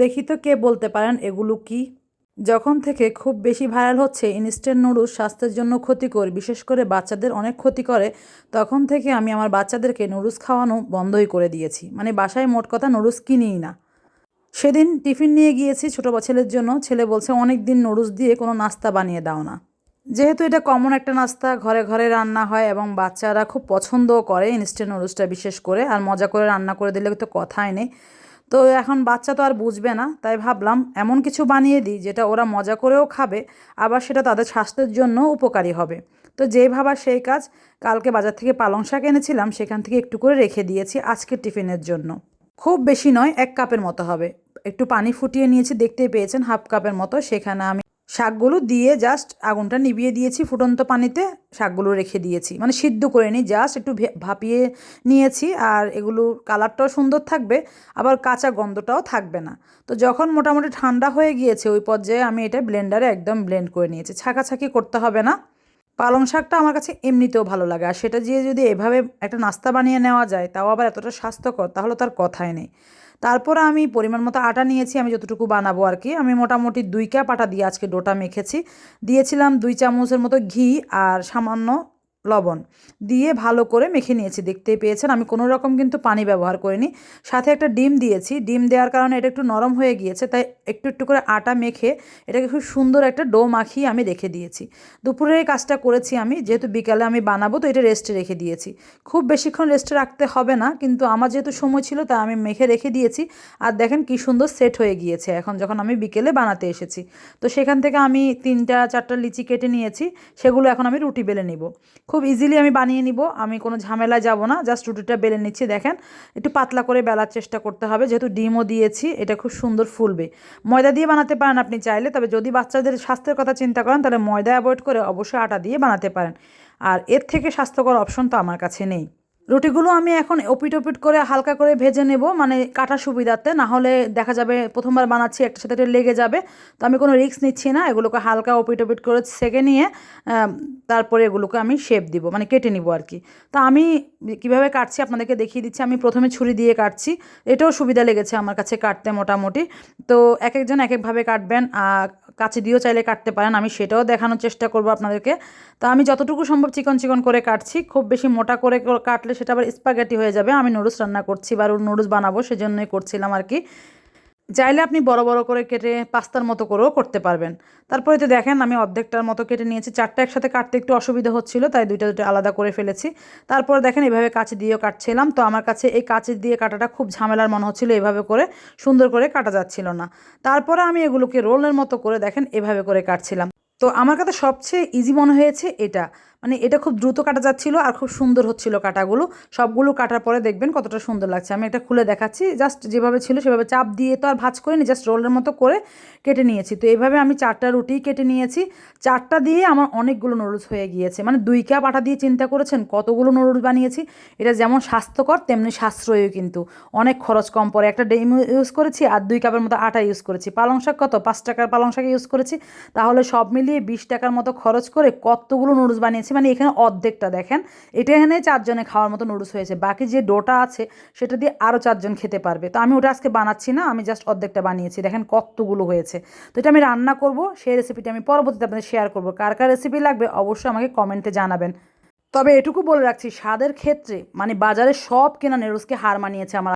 দেখি তো কে বলতে পারেন এগুলো কি? যখন থেকে খুব বেশি ভাইরাল হচ্ছে ইনস্ট্যান্ট নুডলস স্বাস্থ্যের জন্য ক্ষতিকর, বিশেষ করে বাচ্চাদের অনেক ক্ষতি করে, তখন থেকে আমি আমার বাচ্চাদেরকে নুডলস খাওয়ানো বন্ধই করে দিয়েছি। মানে বাসায় মোট কথা নুডলস কিনিই না। সেদিন টিফিন নিয়ে গিয়েছি ছোটো ছেলের জন্য। ছেলে বলছে, অনেক দিন নুডলস দিয়ে কোনো নাস্তা বানিয়ে দাও না। যেহেতু এটা কমন একটা নাস্তা, ঘরে ঘরে রান্না হয় এবং বাচ্চারা খুব পছন্দও করে ইনস্ট্যান্ট নুডলসটা বিশেষ করে, আর মজা করে রান্না করে দিলে তো কথাই নেই। তো এখন বাচ্চা তো আর বুঝবে না, তাই ভাবলাম এমন কিছু বানিয়ে দিই যেটা ওরা মজা করেও খাবে, আবার সেটা তাদের স্বাস্থ্যের জন্য উপকারী হবে। তো যেই ভাবার সেই কাজ, কালকে বাজার থেকে পালং শাক এনেছিলাম, সেখান থেকে একটু করে রেখে দিয়েছি আজকের টিফিনের জন্য। খুব বেশি নয়, এক কাপের মতো হবে। একটু পানি ফুটিয়ে নিয়েছি, দেখতেই পেয়েছেন, হাফ কাপের মতো, সেখানে আমি শাকগুলো দিয়ে জাস্ট আগুনটা নিভিয়ে দিয়েছি, ফুটন্ত পানিতে শাকগুলো রেখে দিয়েছি। মানে সিদ্ধ করে নিই জাস্ট একটু ভাপিয়ে নিয়েছি আর এগুলো কালারটাও সুন্দর থাকবে, আবার কাঁচা গন্ধটাও থাকবে না। তো যখন মোটামুটি ঠান্ডা হয়ে গিয়েছে, ওই পর্যায়ে আমি এটা ব্লেন্ডারে একদম ব্লেন্ড করে নিয়েছি। ছাকাছাকি করতে হবে না। পালং শাকটা আমার কাছে এমনিতেও ভালো লাগে আর সেটা দিয়ে যদি এভাবে একটা নাস্তা বানিয়ে নেওয়া যায়, তাও আবার এতটা স্বাস্থ্যকর, তাহলে তার কথাই নেই। তারপর আমি পরিমাণ মতো আটা নিয়েছি, আমি যতটুকু বানাবো আর কি আমি মোটামুটি দুই কাপ আটা দিয়ে আজকে ডোটা মেখেছি। দিয়েছিলাম দুই চামচের মতো ঘি আর সামান্য লবণ দিয়ে ভালো করে মেখে নিয়েছি। দেখতেই পেয়েছেন, আমি কোনো রকম কিন্তু পানি ব্যবহার করিনি। সাথে একটা ডিম দিয়েছি। ডিম দেওয়ার কারণে এটা একটু নরম হয়ে গিয়েছে, তাই একটু একটু করে আটা মেখে এটাকে খুব সুন্দর একটা ডো মাখিয়ে আমি রেখে দিয়েছি। দুপুরে এই কাজটা করেছি আমি, যেহেতু বিকালে আমি বানাবো, তো এটা রেস্টে রেখে দিয়েছি। খুব বেশিক্ষণ রেস্টে রাখতে হবে না, কিন্তু আমার যেহেতু সময় ছিল, তাই আমি মেখে রেখে দিয়েছি। আর দেখেন কি সুন্দর সেট হয়ে গিয়েছে এখন, যখন আমি বিকেলে বানাতে এসেছি। তো সেখান থেকে আমি তিনটা, চারটা লিচি কেটে নিয়েছি, সেগুলো এখন আমি রুটি বেলে নিব। খুব ইজিলি আমি বানিয়ে নিব। আমি কোনো ঝামেলা যাব না জাস্ট রুটিটা বেলে নিচ্ছি, দেখেন। একটু পাতলা করে বেলার চেষ্টা করতে হবে, যেহেতু ডিমও দিয়েছি, এটা খুব সুন্দর ফুলবে। ময়দা দিয়ে বানাতে পারেন আপনি চাইলে, তবে যদি বাচ্চাদের স্বাস্থ্যের কথা চিন্তা করেন, তাহলে ময়দা অ্যাভয়েড করে অবশ্যই আটা দিয়ে বানাতে পারেন। আর এর থেকে স্বাস্থ্যকর অপশন তো আমার কাছে নেই। রুটিগুলো আমি এখন ওপিট ওপিট করে হালকা করে ভেজে নেব মানে কাটার সুবিধাতে না হলে দেখা যাবে প্রথমবার বানাচ্ছি, একটা সাথে লেগে যাবে, তো আমি কোনো রিস্ক নিচ্ছি না, এগুলোকে হালকা ওপিট ওপিট করে সেকে নিয়ে তারপরে এগুলোকে আমি শেপ দিব মানে কেটে নিব আর কি। তা আমি কীভাবে কাটছি আপনাদেরকে দেখিয়ে দিচ্ছি, আমি প্রথমে ছুরি দিয়ে কাটছি, এটাও সুবিধা লেগেছে আমার কাছে কাটতে মোটামুটি। তো এক একজন এক একভাবে কাটবেন কাছে দিয়েও চাইলে কাটতে পারেন, আমি সেটাও দেখানোর চেষ্টা করব আপনাদেরকে। তো আমি যতটুকু সম্ভব চিকন চিকন করে কাটছি, খুব বেশি মোটা করে কাটলে সেটা আবার স্পাগেটি হয়ে যাবে, আমি নুডলস রান্না করছি বা নুডলস বানাবো সেজন্যই করছিলাম আর কি। চাইলে আপনি বড় বড় করে কেটে পাস্তার মতো করেও করতে পারবেন। তারপরে তো দেখেন, আমি অর্ধেকটার মতো কেটে নিয়েছি। চারটা একসাথে কাটতে একটু অসুবিধা হচ্ছিল, তাই দুইটা দুটো আলাদা করে ফেলেছি। তারপরে দেখেন, এভাবে কাছে দিয়েও কাটছিলাম। তো আমার কাছে এই কাছে দিয়ে কাটাটা খুব ঝামেলার মনে হচ্ছিল, এভাবে করে সুন্দর করে কাটা যাচ্ছিল না। তারপরে আমি এগুলোকে রোলের মতো করে দেখেন, এভাবে করে কাটছিলাম। তো আমার কাছে সবচেয়ে ইজি মনে হয়েছে এটা। মানে এটা খুব দ্রুত কাটা যাচ্ছিল আর খুব সুন্দর হচ্ছিল কাটাগুলো। সবগুলো কাটার পরে দেখবেন কতটা সুন্দর লাগছে। আমি একটা খুলে দেখাচ্ছি। জাস্ট যেভাবে ছিল সেভাবে চাপ দিয়ে তো আর ভাজ করিনি, জাস্ট রোলের মতো করে কেটে নিয়েছি। তো এইভাবে আমি চারটা রুটি কেটে নিয়েছি। চারটা দিয়ে আমার অনেকগুলো নুডলস হয়ে গিয়েছে। মানে দুই কাপ আটা দিয়ে চিন্তা করেছেন, কতগুলো নুডলস বানিয়েছি? এটা যেমন স্বাস্থ্যকর, তেমনি সাশ্রয়ও কিন্তু। অনেক খরচ কম পড়ে। একটা ডিম ইউজ করেছি আর দুই কাপের মতো আটা ইউজ করেছি। পালং শাক কত? পাঁচ টাকার পালং শাক ইউজ করেছি। তাহলে সব মিলিয়ে বিশ টাকার মতো খরচ করে কতগুলো নুডলস বানিয়েছি? মানে এখানে অর্ধেকটা দেখেন। এটা এখানে চারজনে খাওয়ার মতো নুডলস হয়েছে। বাকি যে ডোটা আছে, সেটা দিয়ে আরও চারজন খেতে পারবে। তো আমি ওটা আজকে বানাচ্ছি না, আমি জাস্ট অর্ধেকটা বানিয়েছি। দেখেন কতগুলো হয়েছে। তো এটা আমি রান্না করব, সেই রেসিপিটা আমি পরবর্তীতে আপনাদের শেয়ার করব। কার কার রেসিপি লাগবে অবশ্যই আমাকে কমেন্টে জানাবেন। তবে এটুকু বলে রাখছি, স্বাদের ক্ষেত্রে মানে বাজারে সব কেনা নুডলসকে হার মানিয়েছে আমার